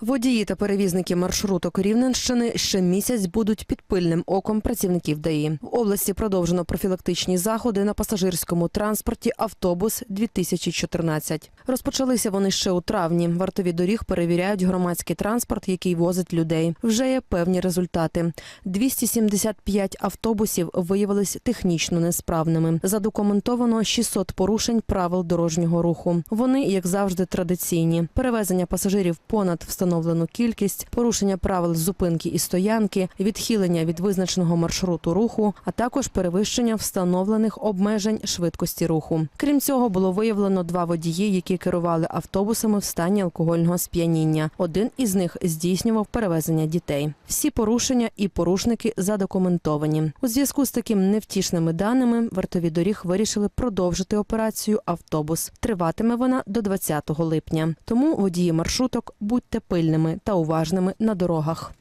Водії та перевізники маршруток Рівненщини ще місяць будуть під пильним оком працівників ДАІ. В області продовжено профілактичні заходи на пасажирському транспорті «Автобус 2014». Розпочалися вони ще у травні. Вартові доріг перевіряють громадський транспорт, який возить людей. Вже є певні результати. 275 автобусів виявились технічно несправними. Задокументовано 600 порушень правил дорожнього руху. Вони, як завжди, традиційні: перевезення пасажирів понад встановлену кількість, порушення правил зупинки і стоянки, відхилення від визначеного маршруту руху, а також перевищення встановлених обмежень швидкості руху. Крім цього, було виявлено два водії, які керували автобусами в стані алкогольного сп'яніння. Один із них здійснював перевезення дітей. Всі порушення і порушники задокументовані. У зв'язку з таким невтішними даними вартові доріг вирішили продовжити операцію автобус. Триватиме вона до 20 липня. Тому водії маршруток будьте пильними та уважними на дорогах.